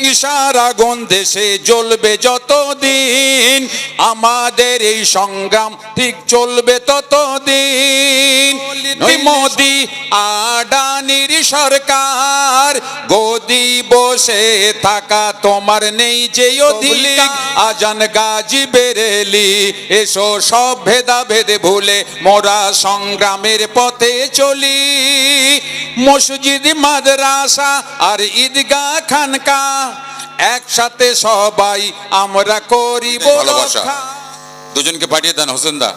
হিংসার আগুন দেশে জ্বলবে যতদিন আমাদের এই সংগ্রাম ঠিক চলবে ততদিন। মোদি আডানির সরকার গদি বসে থাকা তোমার নেই যে অধিক আজান গাজী বেরেলি এসো সব ভেদাভেদ ভুলে মোরা সংগ্রামের পথে চলি। মসজিদ মাদ্রাসা আর ঈদগাহ খানকা। একসাথে সবাই আমরা করিব ভালোবাসা। দুজনকে পাঠিয়ে দেন হোসেনদা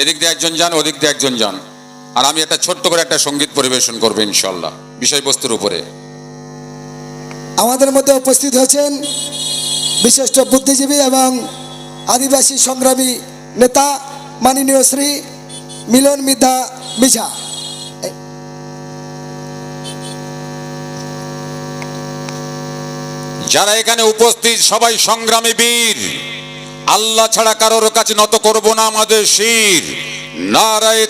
এদিক দিয়ে একজন যান ওদিক দিয়ে একজন যান। আর আমি একটা ছোট্ট করে একটা সংগীত পরিবেশন করব ইনশাল্লাহ বিষয়বস্তুর উপরে। আমাদের মধ্যে উপস্থিত হয়েছেন বিশিষ্ট বুদ্ধিজীবী এবং আদিবাসী সংগ্রামী নেতা মাননীয় শ্রী মিলন মিধা মিঝা। যারা এখানে উপস্থিত, সবাই সংগ্রামী বীর। আল্লাহ ছাড়া কারোর কাছে নত করব না আমাদের শির। নারায়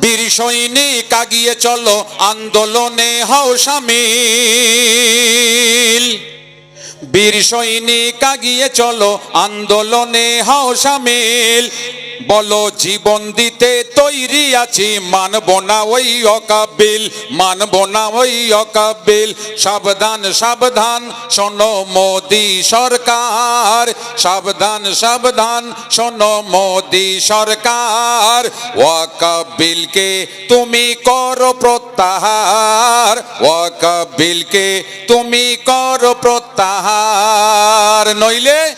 বীর সৈনিক, আগিয়ে চলো, আন্দোলনে হও সামিল। বীর সৈনিক, আগিয়ে চলো, আন্দোলনে হও সামিল। বলো, জীবন দিতে তৈরি আছি। মানব না ওই অকাবিল মানব না ওই অকাবিল সাবধান সাবধান, শোনো মোদি সরকার। সাবধান সাবধান, শোনো মোদি সরকার। ওয়াকাবিলকে তুমি করো প্রত্যাহার। ওয়াকাবিলকে তুমি করো প্রত্যাহার। নইলে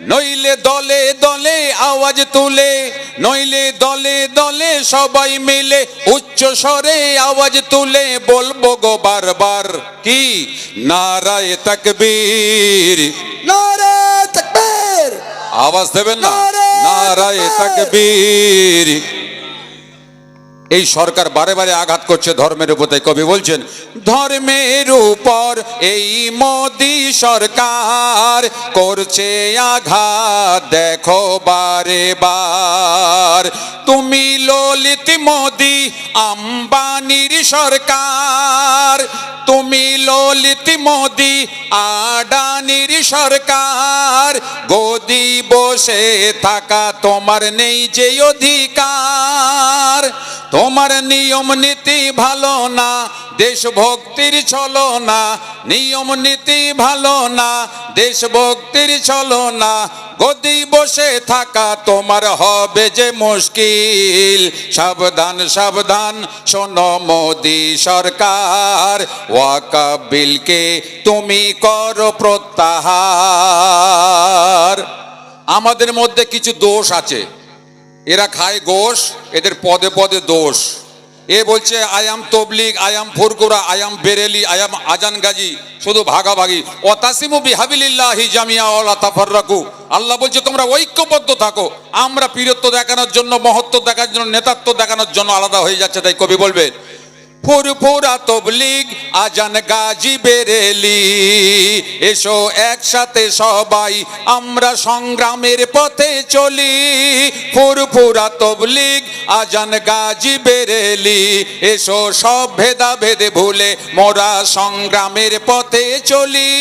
নইলে দলে দলে আওয়াজ তুলে নইলে দলে দলে সবাই মিলে উচ্চ স্বরে আওয়াজ তুলে বলব গো বারবার কি? নারায় তাকবীর। নারায় তাকবীর। আওয়াজ দেবেন না? নারায়ে তাকবীর। এই সরকার বারে বারে আঘাত করছে ধর্মের উপর, তাই কবি বলছেন, ধর্মের উপর এই মোদি সরকার করছে আঘাত, দেখো বারে বার। তুমি ললিত মোদি আম্বানির সরকার, তুমি ললিত মোদি আডানির সরকার। গদি বসে থাকা তোমার নেই যে অধিকার। তোমার নিয়ম নীতি ভালো না, দেশভক্তির চলো না, নিয়ম নীতি ভালো না, দেশভক্তির চলো না, গদি বসে থাকা তোমার হবে যে মুশকিল। সাবধান সাবধান, শোনো মোদি সরকার, ওয়াকাবিলকে তুমি করো প্রত্যাহার। আমাদের মধ্যে কিছু দোষ আছে। এরা খায় গোশ, এদের পদে পদে দোষ। এ বলছে আই আয়াম তবলিগ am Furfura I am Bareilly I am আজান গাজী শুধু ভাগাভাগি। অতাসিমু বিহাবিলিল্লাহি জামিয়া ওয়ালা তাফাররাকু। আল্লাহ বলছে, তোমরা ঐক্যবদ্ধ থাকো। আমরা পীরত্ব দেখানোর জন্য, মহত্ব দেখানোর জন্য, নেতাত্ব দেখানোর জন্য আলাদা হয়ে যাচ্ছে, তাই কবি বলবে ফুরফুরা তবলিগ, আজান গাজী বেরেলি। এসো একসাথে সবাই, আমরা সংগ্রামের পথে চলি। ফুরফুরা তবলিগ, আজান গাজী বেরেলি। এসো সব ভেদা ভেদে ভুলে, মোরা সংগ্রামের পথে চলি।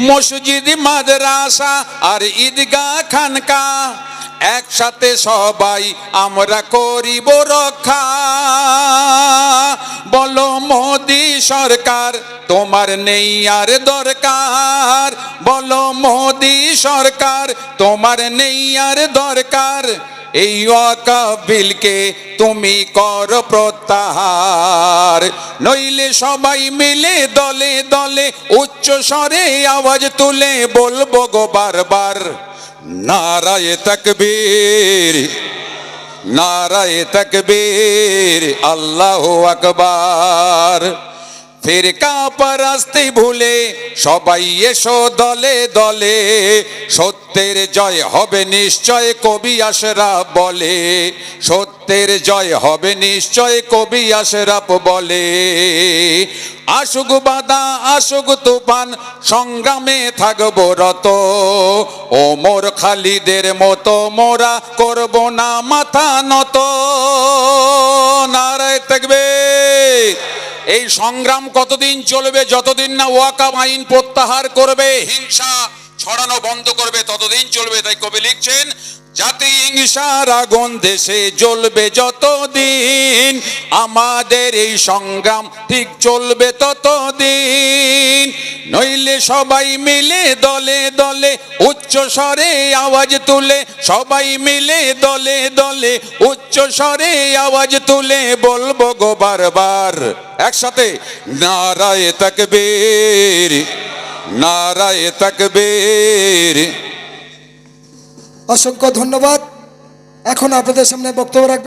মসজিদ, মাদ্রাসা আর ঈদগাহ খানকা একসাথে সবাই আমরা করিব রক্ষা। বলো মোদি সরকার, তোমার নেই আর দরকার। বলো মোদি সরকার, তোমার নেই আর দরকার। এই বিলকে তুমি কর প্রত্যাহার। নইলে সবাই মিলে দলে দলে উচ্চ স্বরে আওয়াজ তুলে বলব গো বারবার, নারায় তকবীর নারায় তকবীর, আল্লাহ আকবার। ফিরকা পরাস্তি ভুলে সবাই এসো দলে দলে। সত্যের জয় হবে নিশ্চয় কবি আশরা বলে। সত্যের জয় হবে নিশ্চয় কবি আশরাফ বলে। আসুক বাদা, আসুক তুফান, সংগ্রামে থাকব রত। ও মোর খালিদের মতো মোরা করব না মাথা নত। নারায় থাকবে। এই সংগ্রাম কতদিন চলবে, যতদিন না ওয়াকাম আইন প্রত্যাহার করবে, হিংসা ছড়ানো বন্ধ করবে, ততদিন চলবে, তাই কবি লিখছেন জাতি হিংসার আগুন দেশে জ্বলবে যতদিন, আমাদের এই সংগ্রাম ঠিক চলবে ততদিন। নইলে সবাই মিলে দলে দলে উচ্চ স্বরে আওয়াজ তুলে, সবাই মিলে দলে দলে উচ্চ স্বরে আওয়াজ তুলে বলব গো বারবার। একসাথে, নারায় তাকবীর নারায় তাকবীর। অসংখ্য ধন্যবাদ। এখন আপনাদের সামনে বক্তব্য রাখবেন